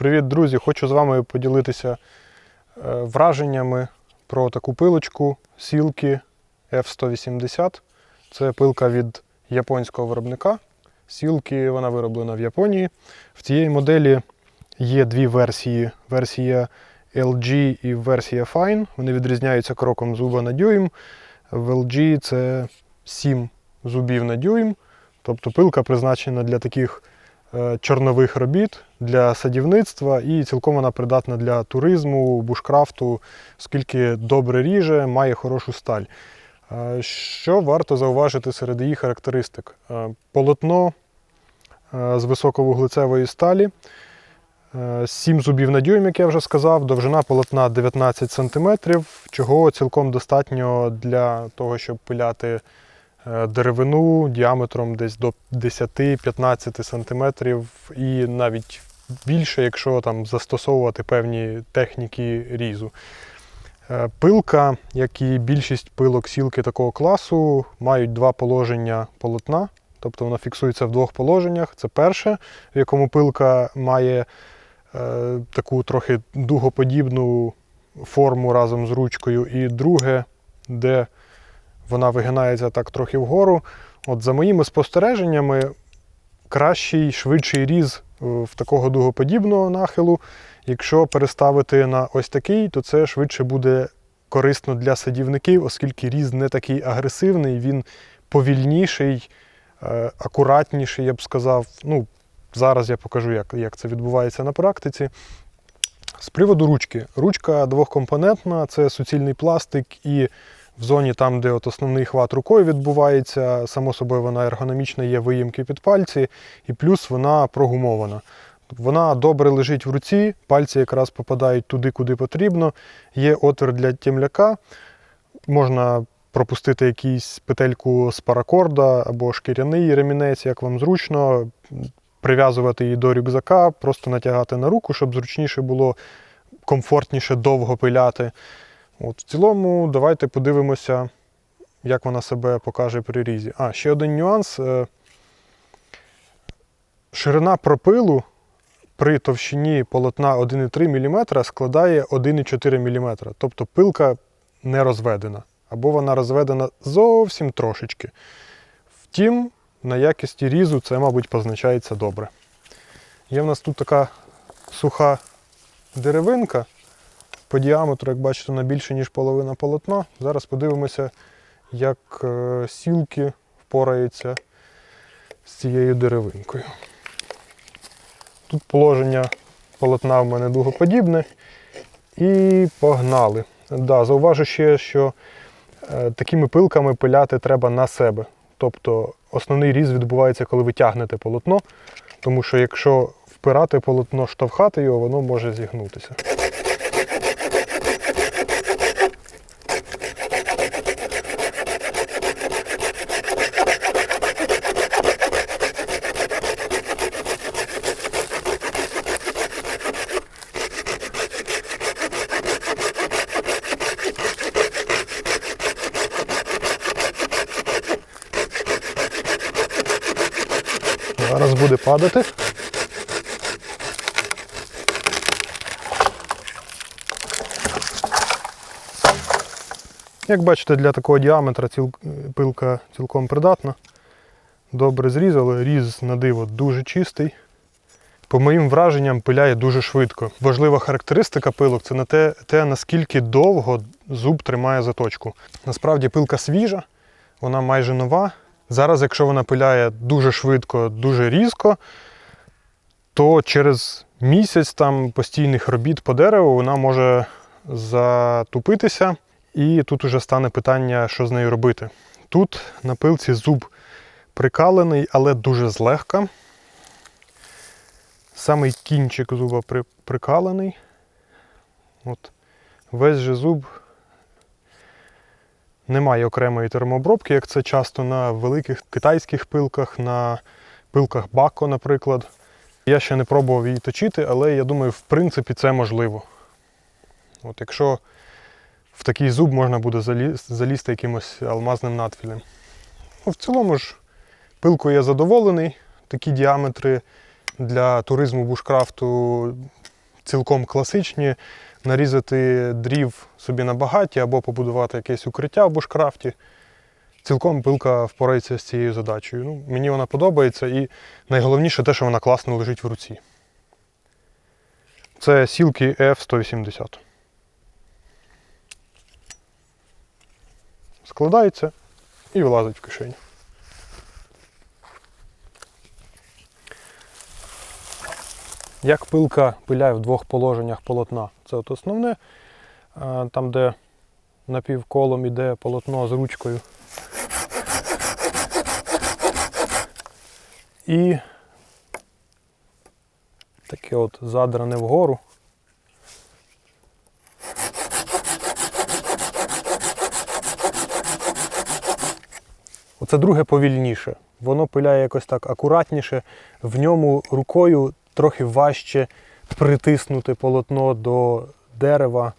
Привіт, друзі! Хочу з вами поділитися е, враженнями про таку пилочку сілки F180. Це пилка від японського виробника. Сілки вона вироблена в Японії. В цієї моделі є дві версії: версія LG і версія Fine. Вони відрізняються кроком зуба на дюйм. В LG це 7 зубів на дюйм. Тобто пилка призначена для таких чорнових робіт, для садівництва і цілком вона придатна для туризму, бушкрафту, оскільки добре ріже, має хорошу сталь. Е, Що варто зауважити серед її характеристик? Е, Полотно е, з високовуглецевої сталі, 7 зубів на дюйм, як я вже сказав, довжина полотна 19 см, чого цілком достатньо для того, щоб пиляти е, деревину діаметром десь до 10-15 см і навіть більше, якщо там застосовувати певні техніки різу. Е, Пилка, як і більшість пилок сілки такого класу, мають два положення полотна, тобто вона фіксується в двох положеннях. Це перше, в якому пилка має е, таку трохи дугоподібну форму разом з ручкою, і друге, де вона вигинається так трохи вгору. От за моїми спостереженнями, кращий, швидший різ е, в такого дугоподібного нахилу. Якщо переставити на ось такий, то це швидше буде корисно для садівників, оскільки різ не такий агресивний, він повільніший, е, акуратніший, я б сказав. Ну, зараз я покажу, як, як це відбувається на практиці. З приводу ручки. Ручка двохкомпонентна, це суцільний пластик, і в зоні, там, де от основний хват рукою відбувається, само собою вона ергономічна, є виїмки під пальці, і плюс вона прогумована. Вона добре лежить в руці, пальці якраз попадають туди, куди потрібно. Є отвір для темляка. Можна пропустити якийсь петельку з паракорда або шкіряний ремінець, як вам зручно, прив'язувати її до рюкзака, просто натягати на руку, щоб зручніше було комфортніше довго пиляти. От, В цілому, давайте подивимося, як вона себе покаже при різі. А, ще один нюанс. Е, Ширина пропилу при товщині полотна 1,3 мм складає 1,4 мм. Тобто пилка не розведена. Або вона розведена зовсім трошечки. Втім, на якісті різу це, мабуть, позначається добре. Є в нас тут така суха деревинка. По діаметру, як бачите, вона більше, ніж половина полотна. Зараз подивимося, як е, сілки впораються з цією деревинкою. Тут положення полотна в мене дугоподібне. І погнали. Да, зауважу ще, що е, такими пилками пиляти треба на себе. Тобто основний різ відбувається, коли ви тягнете полотно, тому що якщо впирати полотно, штовхати його, воно може зігнутися. Зараз буде падати. Як бачите, для такого діаметра ціл... пилка цілком придатна. Добре зрізали, різ на диво дуже чистий. По моїм враженням, пиляє дуже швидко. Важлива характеристика пилок це не те, те, наскільки довго зуб тримає заточку. Насправді пилка свіжа, вона майже нова. Зараз, якщо вона пиляє дуже швидко, дуже різко, то через місяць там постійних робіт по дереву вона може затупитися, і тут уже стане питання, що з нею робити. Тут на пилці зуб прикалений, але дуже злегка. Самий кінчик зуба прикалений. От. Весь же зуб немає окремої термообробки, як це часто на великих китайських пилках, на пилках Бако, наприклад. Я ще не пробував її точити, але я думаю, в принципі, це можливо. От Якщо в такий зуб можна буде залізти якимось алмазним надфілем. Ну, В цілому ж пилкою я задоволений. Такі діаметри для туризму бушкрафту цілком класичні, нарізати дрів собі на багаті або побудувати якесь укриття в бушкрафті. Цілком пилка впорається з цією задачею. Ну, мені вона подобається і найголовніше те, що вона класно лежить в руці. Це сілки F180. Складається і вилазить в кишеню. Як пилка пиляє в двох положеннях полотна. Це от основне, там, де напівколом іде полотно з ручкою. І таке от задране вгору. Оце друге повільніше. Воно пиляє якось так акуратніше. В ньому рукою трохи важче притиснути полотно до дерева.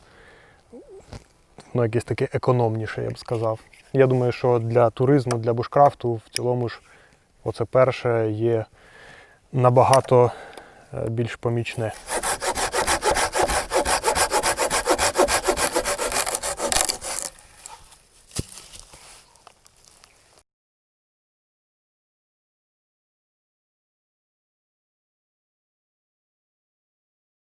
Ну, якесь таке економніше, я б сказав. Я думаю, що для туризму, для бушкрафту в цілому ж оце перше є набагато е, більш помічне.